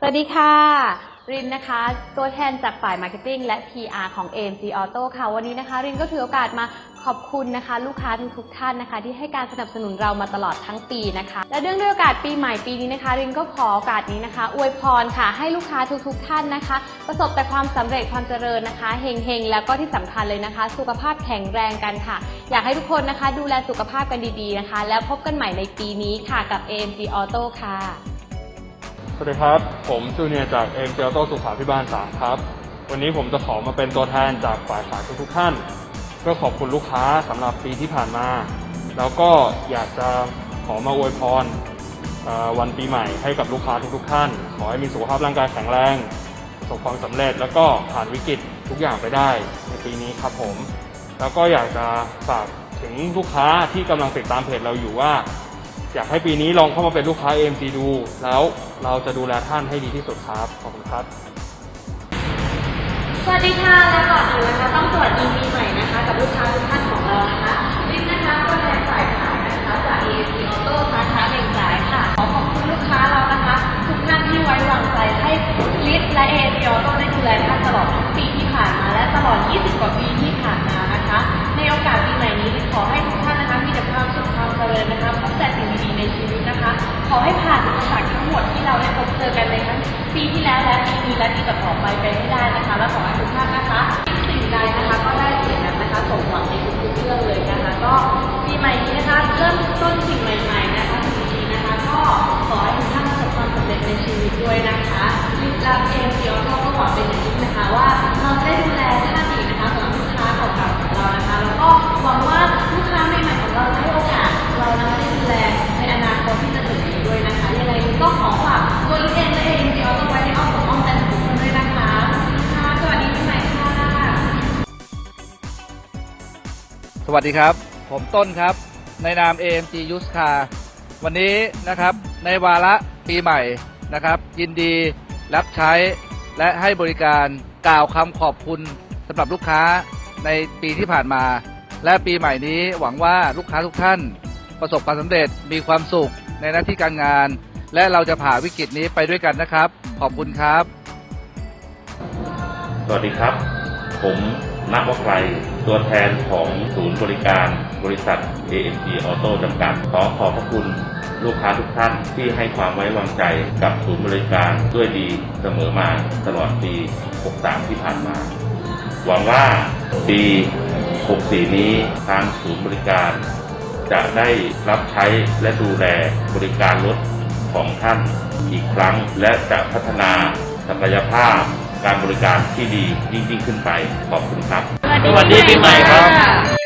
สวัสดีค่ะ รินนะคะ ตัวแทนจากฝ่ายมาร์เก็ตติ้งและ PR ของ AMG Auto ค่ะ วันนี้นะคะ รินก็ถือโอกาสมาขอบคุณนะคะ ลูกค้าทุกๆท่านนะคะ ที่ให้การสนับสนุนเรามาตลอดทั้งปีนะคะ และเนื่องด้วยโอกาสปีใหม่ปีนี้นะคะ รินก็ขอโอกาสนี้นะคะ อวยพรค่ะ ให้ลูกค้าทุกๆ ท่านนะคะ ประสบแต่ความสำเร็จความเจริญนะคะเฮงๆแล้วก็ที่สำคัญเลยนะคะ สุขภาพแข็งแรงกันค่ะ อยากให้ทุกคนนะคะ ดูแลสุขภาพกันดีๆนะคะ แล้วพบกันใหม่ในปีนี้ค่ะกับ AMG Auto ค่ะ สวัสดีครับ ผมจูเนียจากเอ็มเจลโตสุขาพิบาล3ครับ วันนี้ผมจะขอมาเป็นตัวแทนจากฝ่ายขายทุกๆท่าน เพื่อขอบคุณลูกค้าสำหรับปีที่ผ่านมา แล้วก็อยากจะขอมาอวยพรวันปีใหม่ให้กับลูกค้าทุกๆท่าน ขอให้มีสุขภาพร่างกายแข็งแรงประสบความสำเร็จแล้วก็ผ่านวิกฤตทุกอย่างไปได้ในปีนี้ครับผม แล้วก็อยากจะฝากถึงลูกค้าที่กำลังติดตามเพจเราอยู่ว่า อยากให้ปีนี้ลองเข้ามาเป็นลูกค้า AMG ดู แล้วเราจะดูแลท่านให้ดีที่สุดครับ ขอบคุณครับ สวัสดีค่ะและก่อนอื่นนะคะต้องสวัสดีปีใหม่นะคะ กับลูกค้าทุกท่านของเรานะคะลิศนะคะตัวแทนฝ่ายขายนะคะจาก AAC Auto สาขาเด่งสายค่ะขอขอบคุณลูกค้าเรานะคะ ทุกท่านที่ไว้วางใจให้ลิศและ AAC Auto ได้ดูแลท่านตลอดทั้งปีที่ผ่านมาและตลอด 20 กว่าปีที่ผ่านมานะคะ ในโอกาสปีใหม่ ขอให้ผ่านอุปสรรคทั้งหมดที่เราได้พบเจอกันในทั้งปีที่แล้วและปีนี้และปีต่อไปไปให้ได้นะคะ และขอให้ทุกท่านนะคะสิ่งใดนะคะก็ได้สิ่งนั้นนะคะสมหวังในทุกๆเรื่องเลยนะคะ ก็ปีใหม่นี้นะคะเริ่มต้นสิ่งใหม่ๆนะคะสิ่งดีนะคะ ก็ขอให้ทุกท่านประสบความสำเร็จในชีวิตด้วยนะคะลิซลาเอ็มเดียวก็ขอเป็นอย่างยิ่งนะคะว่าเราได้ดูแลท่าน สวัสดีครับ ผมต้นครับ ในนาม AMG u s e Car วันนี้นะครับในวาระปีใหม่นะครับ ยินดีรับใช้และให้บริการกล่าวคำขอบคุณสำหรับลูกค้าในปีที่ผ่านมา และปีใหม่นี้หวังว่าลูกค้าทุกท่าน ประสบความสำเร็จมีความสุขในหน้าที่การงาน และเราจะผ่าวิกฤตนี้ไปด้วยกันนะครับ ขอบคุณครับ สวัสดีครับ ผม นักวไกรตัวแทนของศูนย์บริการบริษัท AMG Auto จำกัด ขอขอบพระคุณลูกค้าทุกท่านที่ให้ความไว้วางใจกับศูนย์บริการด้วยดีเสมอมาตลอดปี 63 ที่ผ่านมา หวังว่าปี 64 นี้ทางศูนย์บริการ จะได้รับใช้และดูแลบริการรถของท่านอีกครั้ง และจะพัฒนาศักยภาพ การบริการที่ดียิ่งยิ่งขึ้นไปขอบคุณครับ สวัสดีปีใหม่ครับ